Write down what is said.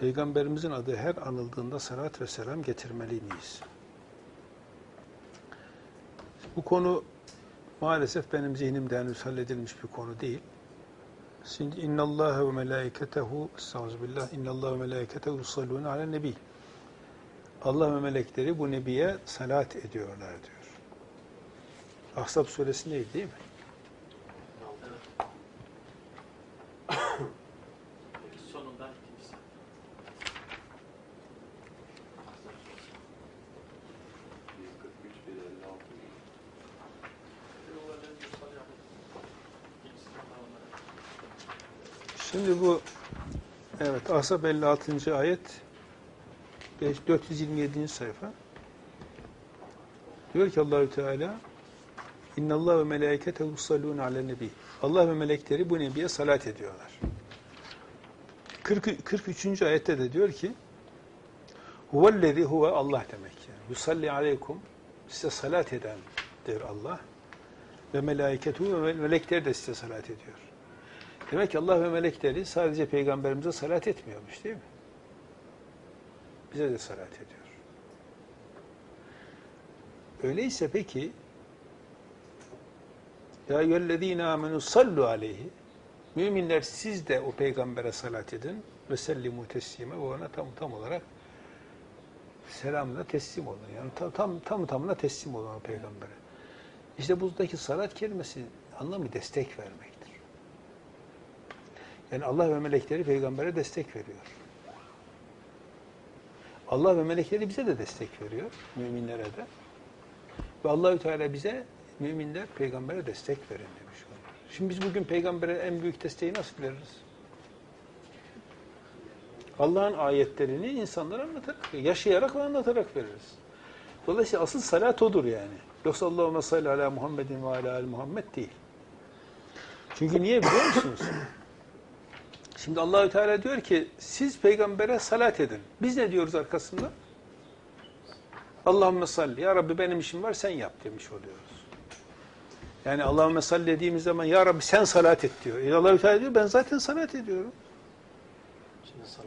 Peygamberimizin adı her anıldığında salat ve selam getirmeli miyiz? Bu konu maalesef benim zihnimde henüz halledilmiş bir konu değil. Şimdi innallâhe ve melâiketehu estağfirullah innallâhe ve melâiketehu yusallûne alen nebi. Allah ve melekleri bu nebiye salat ediyorlar diyor. Ahzab suresi neydi değil mi? Sonundan ikincisi. Şimdi bu evet Ahzab 56. ayet 5 427. sayfa. Diyor ki Allahü Teala İnna Allah ve melaikete yusallun alen nebi. Allah ve melekleri bu nebiye salat ediyorlar. 40, 43. ayette de diyor ki Huvellezi huve Allah demek yani. Yusalli aleykum size salat edendir Allah. Ve melaiketu ve melekler de size salat ediyor. Demek ki Allah ve melekleri sadece peygamberimize salat etmiyormuş değil mi? Bize de salat ediyor. Öyleyse peki Ya eyyühellezine amenu sallu aleyhi Müminler siz de o peygambere salat edin ve sellimu teslime ve ona tam tam olarak selamla teslim olun. Yani tam tam tam tamına teslim olun o peygambere. İşte buradaki salat kelimesi anlamı destek vermektir. Yani Allah ve melekleri peygambere destek veriyor. Allah ve melekleri bize de destek veriyor, müminlere de. Ve Allahü Teala bize müminler peygambere destek verin demiş. Şimdi biz bugün peygambere en büyük desteği nasıl veririz? Allah'ın ayetlerini insanlara anlatarak, yaşayarak ve anlatarak veririz. Dolayısıyla asıl salat odur yani. Yoksa Allahümme salli ala Muhammedin ve ala al Muhammed değil. Çünkü niye biliyor musunuz? Şimdi Allahü Teala diyor ki siz peygambere salat edin. Biz ne diyoruz arkasında? Allahümme salli. Ya Rabbi benim işim var sen yap demiş oluyoruz. Yani Allahümme salli dediğimiz zaman ya Rabbi sen salat et diyor. E Allahü Teala diyor ben zaten salat ediyorum. Şimdi